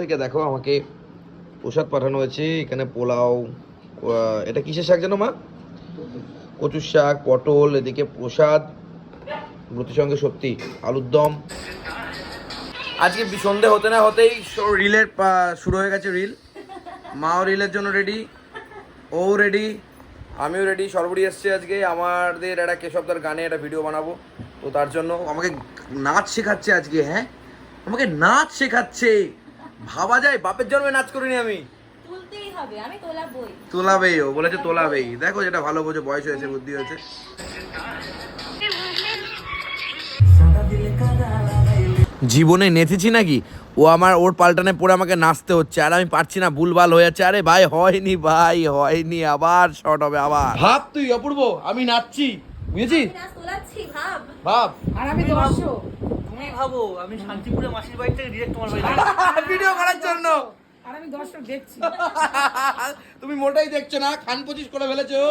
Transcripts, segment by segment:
থেকে দেখো আমাকে প্রসাদ পাঠানো হয়েছে, এখানে পোলাও এটা কিসের শাক জানো মা? কচুর শাক, পটল, এদিকে প্রসাদ ব্রতির সঙ্গে সত্যি, আলুর দম। আজকে সন্ধে হতে না হতেই রিলের শুরু হয়ে গেছে রিল। মাও রিলের জন্য রেডি ও রেডি আমিও রেডি সর্বরি এসছে আজকে। আমাদের একটা কেশবদার গানে একটা ভিডিও বানাবো। তো তার জন্য আমাকে নাচ শেখাচ্ছে আজকে হ্যাঁ? আমাকে নাচ শেখাচ্ছে। ভাবা যায় বাপের জন্মে নাচ করিনি আমি। তুলতেই হবে আমি তোলা তোলাবেই ও বলেছে তোলাবেই। দেখো যেটা ভালো বোঝো বয়স হয়েছে বুদ্ধি হয়েছে। জীবনে নেচেছি নাকি? ও আমার ওর পাল্টানে পড়ে আমাকে নাচতে হচ্ছে আর আমি পারছি না ভুলভাল হয়ে যাচ্ছে আরে ভাই হয়নি ভাই হয়নি আবার শর্ট হবে আবার। ভাব তুই অপূর্ব আমি নাচছি বুঝেছিস? আমি ভাব। ভাব। আর আমি দর্শক। তুমি ভাবো আমি শান্তিপুরে মাসির বাড়ি থেকে ডিরেক্ট তোমার বাড়ি ভিডিও করার জন্য। আর আমি দর্শক দেখছি। তুমি মোটাই দেখছ না খান পঁচিশ করে ফেলেছো।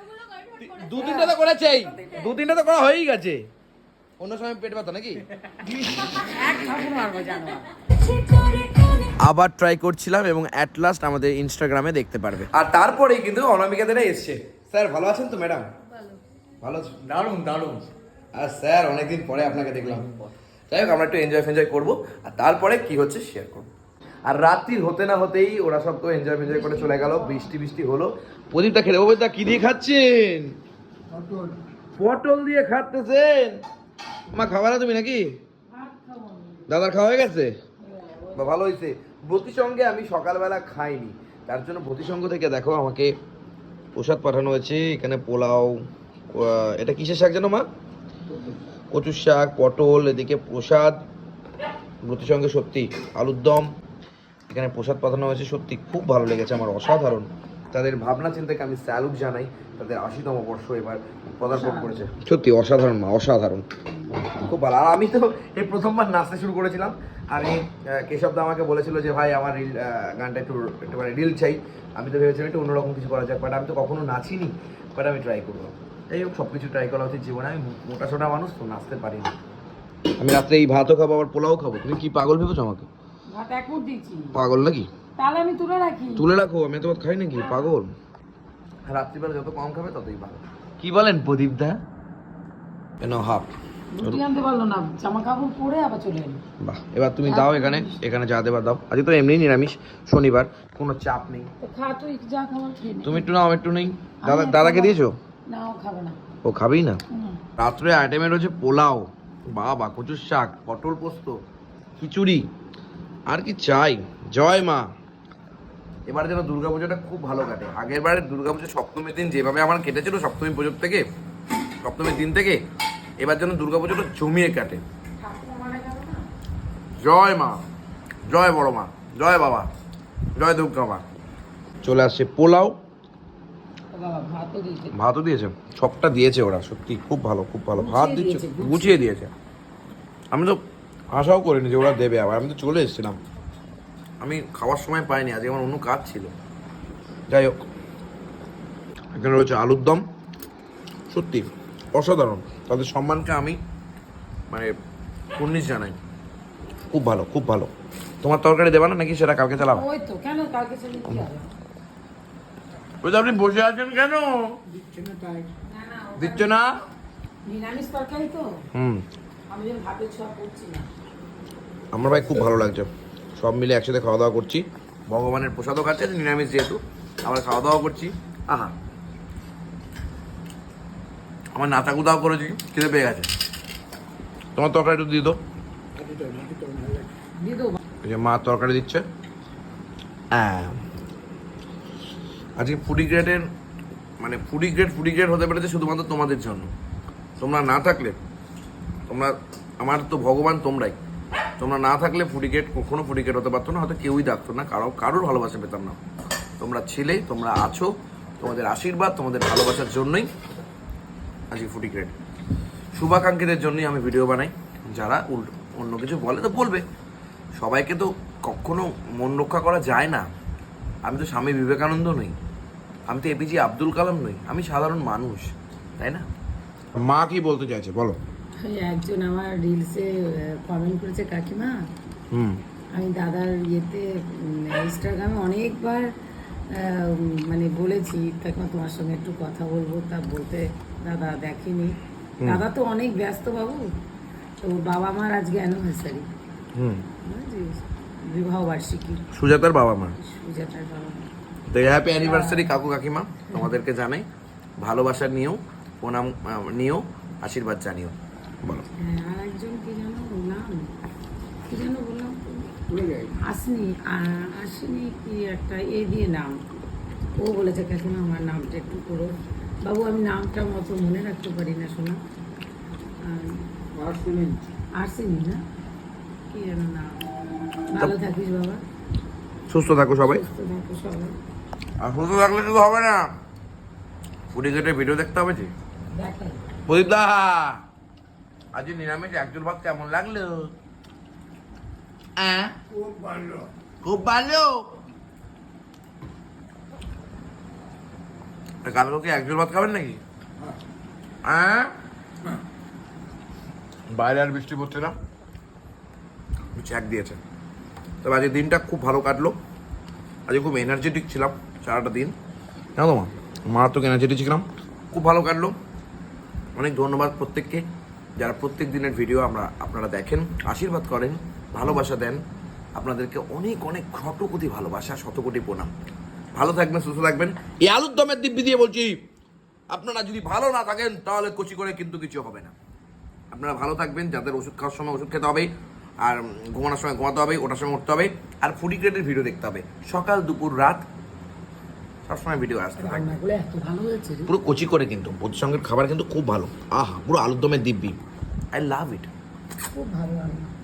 ওগুলো দু তিনটা তো করেছেই। দু তিনটা তো করা হয়েই গেছে। অন্য সময় পেট ব্যথা নাকি? আবার ট্রাই করছিলাম এবং অ্যাট লাস্ট আমাদের ইনস্টাগ্রামে দেখতে পারবে। আর তারপরেই কিন্তু অনামিকা দাদা এসছে। স্যার ভালো আছেন তো ম্যাডাম ভালো দারুণ দারুণ। আর স্যার অনেকদিন পরে আপনাকে দেখলাম। যাই হোক আমরা একটু এনজয় ফেনজয় করব আর তারপরে কি হচ্ছে শেয়ার করব। আর রাত্রির হতে না হতেই ওরা সব তো এনজয় ফেনজয় করে চলে গেল বৃষ্টি বৃষ্টি হলো। প্রদীপটা খেলে ওটা কি দিয়ে খাচ্ছেন? পটল। দিয়ে খাচ্তেছেন মা খাবার তুমি নাকি? দাদার খাওয়া হয়ে গেছে? বা ভালো হয়েছে। ব্রতি সঙ্গে আমি সকালবেলা খাইনি। তার জন্য ব্রতি সঙ্গ থেকে দেখো আমাকে প্রসাদ পাঠানো হয়েছে এখানে পোলাও এটা কিসের শাক জানো মা? কচুর শাক পটল এদিকে প্রসাদ ব্রতির সঙ্গে সত্যি আলুর দম এখানে প্রসাদ পাঠানো হয়েছে সত্যি খুব ভালো লেগেছে আমার অসাধারণ। তাদের ভাবনা চিন্তাকে আমি স্যালুট জানাই তাদের আশিতম বর্ষ এবার পদার্পণ করেছে। সত্যি অসাধারণ মা অসাধারণ। খুব ভালো। আর আমি তো এই প্রথমবার নাচতে শুরু করেছিলাম। আমি কেশব কেশবদা আমাকে বলেছিল যে ভাই আমার রিল গানটা একটু একটু মানে রিল চাই। আমি তো ভেবেছিলাম একটু অন্যরকম কিছু করা যাক বাট আমি তো কখনো নাচিনি বাট আমি ট্রাই করব। যাই হোক সব কিছু ট্রাই করা উচিত জীবনে। আমি মোটা সোটা মানুষ তো নাচতে পারি না। আমি রাত্রে এই ভাতও খাব আবার পোলাও খাব। তুমি কি পাগল ভেবেছো আমাকে? ভাত এক মুঠ দিচ্ছি। পাগল নাকি? তাহলে আমি তুলে রাখি। তুলে রাখো আমি তো ভাত খাই নাকি? পাগল। রাত্রিবেলা যত কম খাবে ততই ভালো। কি বলেন প্রদীপ দা? কেন হাফ? রুটি আনতে পারল না জামা কাপড় পরে আবার চলে এলো। বাহ এবার তুমি দাও এখানে এখানে যা দেবার দাও। আজকে তো এমনি নিরামিষ শনিবার কোনো চাপ নেই। খা তুই যা খাবার খেয়ে তুমি একটু নাও আমি একটু নেই। দাদা দাদাকে দিয়েছ? না ও খাবে না। ও খাবেই না? হুম। রাত্রে আইটেমে রয়েছে পোলাও। বাবা কচুর শাক পটল পোস্ত খিচুড়ি। আর কি চাই? জয় মা। এবার যেন দুর্গাপুজোটা খুব ভালো কাটে। আগের বারে দুর্গাপুজো সপ্তমীর দিন যেভাবে আমার কেটেছিল সপ্তমী পুজোর থেকে সপ্তমীর দিন থেকে এবার যেন দুর্গাপুজোটা জমিয়ে কাটে। জয় মা। জয় বড় মা। জয় বাবা। জয় দুর্গা মা। চলে আসছে পোলাও। ভাতও দিয়েছে। ভাতও দিয়েছে সবটা দিয়েছে ওরা সত্যি খুব ভালো খুব ভালো। ভাত দিচ্ছে গুছিয়ে। গুছিয়ে দিয়েছে। আমি তো আশাও করিনি যে ওরা দেবে আবার আমি তো চলে এসেছিলাম। আমি খাওয়ার সময় পাইনি আজকে আমার অন্য কাজ ছিল। যাই হোক এখানে রয়েছে আলুর দম। সত্যি অসাধারণ। তাদের সম্মানকে আমি মানে কুর্নিশ জানাই। খুব ভালো খুব ভালো। তোমার তরকারি দেবা না নাকি সেটা কালকে চালাবো ওই তো কেন কালকে তো আপনি বসে আছেন কেন? দিচ্ছে না তাই। না না ও দিচ্ছ না? নিরামিষ তরকারি তো। হুম। আমার ভাই খুব ভালো লাগছে। সব মিলে একসাথে খাওয়া দাওয়া করছি। ভগবানের প্রসাদও খাচ্ছে নিরামিষ যেহেতু। আমরা খাওয়া দাওয়া করছি। আহা। আমার নাতাকু দাও করেছি খেতে পেয়ে গেছে। তোমার তরকারি একটু দিয়ে যে মা তরকারি দিচ্ছে। হ্যাঁ আজকে ফুডি গ্রেডের মানে ফুডি গ্রেড ফুডি গ্রেড হতে পেরেছে শুধুমাত্র তোমাদের জন্য। তোমরা না থাকলে, তোমরা, আমার তো ভগবান তোমরাই। তোমরা না থাকলে ফুডি গ্রেড কখনো ফুডি গ্রেড হতে পারতো না, হয়তো কেউই ডাকতো না, কারও, কারোর ভালোবাসা পেতাম না। তোমরা ছিলে, তোমরা আছো, তোমাদের আশীর্বাদ, তোমাদের ভালোবাসার জন্যই আজকে ফুডি গ্রেড শুভাকাঙ্ক্ষীদের জন্যই আমি ভিডিও বানাই। যারা উল্টো অন্য কিছু বলে তো বলবে। সবাইকে তো কখনো মন রক্ষা করা যায় না। আমি তো স্বামী বিবেকানন্দ নই। আমি তো এপিজে আব্দুল কালাম নই আমি সাধারণ মানুষ তাই না? মা কি বলতে চাইছে বলো। একজন আমার রিলসে কমেন্ট করেছে কাকিমা। হুম। আমি দাদার ইয়েতে ইনস্টাগ্রামে অনেকবার মানে বলেছি কাকিমা তোমার সঙ্গে একটু কথা বলব তা বলতে দাদা দেখেনি। দাদা তো অনেক ব্যস্ত বাবু তো বাবা মার আজকে অ্যানিভার্সারি হুম। বিবাহ বার্ষিকী। সুজাতার বাবা মা। সুজাতার বাবা মা। তো হ্যাপি অ্যানিভার্সারি কাকু কাকিমা তোমাদেরকে জানাই। ভালোবাসা নিয়েও প্রণাম নিয়েও আশীর্বাদ জানিও। বলো। হ্যাঁ আর একজন কি যেন বললাম? কি যেন বললাম? আসনি কি একটা এ দিয়ে নাম। ও বলেছে কাকিমা আমার নামটা একটু করো বাবু আমি নামটা মতো মনে রাখতে পারি না শোনা। আসেনি না? কি যেন নাম। ভালো থাকিস বাবা। সুস্থ থাকো সবাই। সুস্থ থাকো সবাই। আর সুস্থ থাকলে শুধু হবে না। পুরি কেটে ভিডিও দেখতে হবে যে। প্রদীপদা আজ নিরামিষ একজন ভাত কেমন লাগল? খুব ভালো। তা কালকে কি একজন ভাত খাবেন নাকি? হ্যাঁ। বাইরে আর বৃষ্টি পড়ছে না? চ্যাক দিয়েছে। তবে আজকে দিনটা খুব ভালো কাটলো। আজকে খুব এনার্জেটিক ছিলাম। সারাটা দিন। জানো মা মারাত্মক এনার্জেটিক ছিলাম। খুব ভালো কাটলো। অনেক ধন্যবাদ প্রত্যেককে। যারা প্রত্যেক দিনের ভিডিও আমরা আপনারা দেখেন, আশীর্বাদ করেন, ভালোবাসা দেন। আপনাদেরকে অনেক অনেক শতকোটি ভালোবাসা, শতকোটি প্রণাম। ভালো থাকবেন, সুস্থ থাকবেন। এই আলুর দমের দিব্যি দিয়ে বলছি, আপনারা যদি ভালো না থাকেন, তাহলে কচি করে কিন্তু কিছু হবে না। আপনারা ভালো থাকবেন, যাদের ওষুধ খাওয়ার সময় ওষুধ খেতে হবে, আর ঘুমানোর সময় ঘুমাতে হবে ওটার সময় উঠতে হবে, আর ফুডি গ্রেডের ভিডিও দেখতে হবে। সকাল, দুপুর, রাত সবসময় ভিডিও আসতে থাকে রান্নাগুলো এত ভালো হয়েছে পুরো কচি করে কিন্তু বোধ সঙ্গের খাবার কিন্তু খুব ভালো। আহা পুরো আলুর দমের দিব্যি। আই লাভ ইট খুব ভালো রান্না